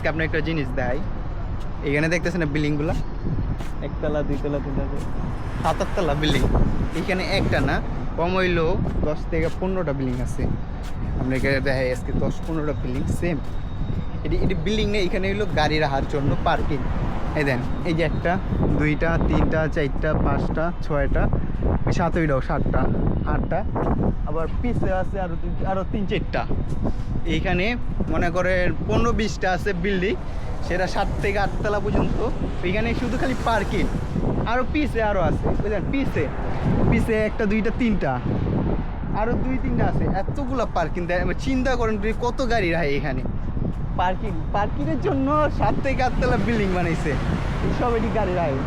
আজকে আপনি একটা জিনিস দেয় এখানে দেখতেছেন বিল্ডিংগুলো? একতলা, দুইতলা, তিনতলা আটতলা বিল্ডিং। এখানে একটা না, কম হইলেও দশ থেকে পনেরোটা বিল্ডিং আছে। আপনাকে দেখাই আজকে দশ পনেরোটা বিল্ডিং সেম এটি এটি বিল্ডিং নেই এখানে হইল গাড়ি রাখার জন্য পার্কিং এই দেন, এই যে একটা, দুইটা, তিনটা, চারটা, পাঁচটা, ছয়টা ওই সাতইটাও সাতটা, আটটা, আবার পিসে আছে আরও আরও তিন, চারটা। এইখানে মনে করেন পনেরো, বিশটা আছে বিল্ডিং সেটা সাত থেকে আটতলা পর্যন্ত। এখানে শুধু খালি পার্কিং আরও পিসে আরও আছে, বুঝলেন? পিসে পিসে একটা, দুইটা, তিনটা আরও দুই, তিনটা আছে। এতগুলো পার্কিং দেয় চিন্তা করেন কত গাড়ি রাখে এখানে। পার্কিং পার্কিংয়ের জন্য সাত থেকে আটতলা বিল্ডিং বানাইছে। সব এটি গাড়ি রাখে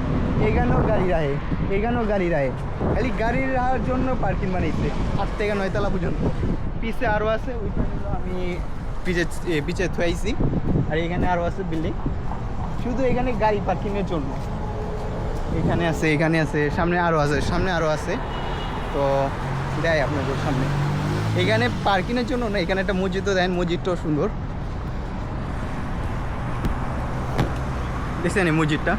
এখানেও গাড়ি রাখে এখানেও গাড়ি রাখে খালি গাড়ি রাখার জন্য পার্কিং বানাইছে। আট থেকে নয়তলা পর্যন্ত। পিছে আরও আছে, ওইখানে আমি পিছে পিছে থুয়াইছি। আর এখানে আরও আছে বিল্ডিং শুধু এখানে গাড়ি পার্কিংয়ের জন্য। এখানে আছে এখানে আছে, সামনে আরও আছে, সামনে আরও আছে। তো দেয় আপনাদের সামনে। এখানে পার্কিংয়ের জন্য না, এখানে একটা মসজিদও দেন, মসজিদটাও সুন্দর। দেখছেন এই মসজিদটা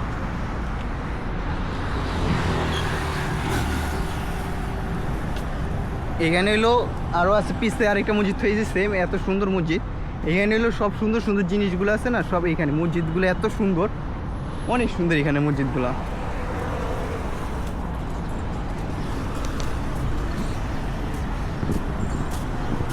এখানে হলো আরও আছে পিসে আরেকটা মসজিদ হয়েছে সেম এত সুন্দর মসজিদ। এখানে হলো সব সুন্দর সুন্দর জিনিসগুলো আছে না, সব এখানে। মসজিদগুলো এত সুন্দর, অনেক সুন্দর এখানে মসজিদগুলো।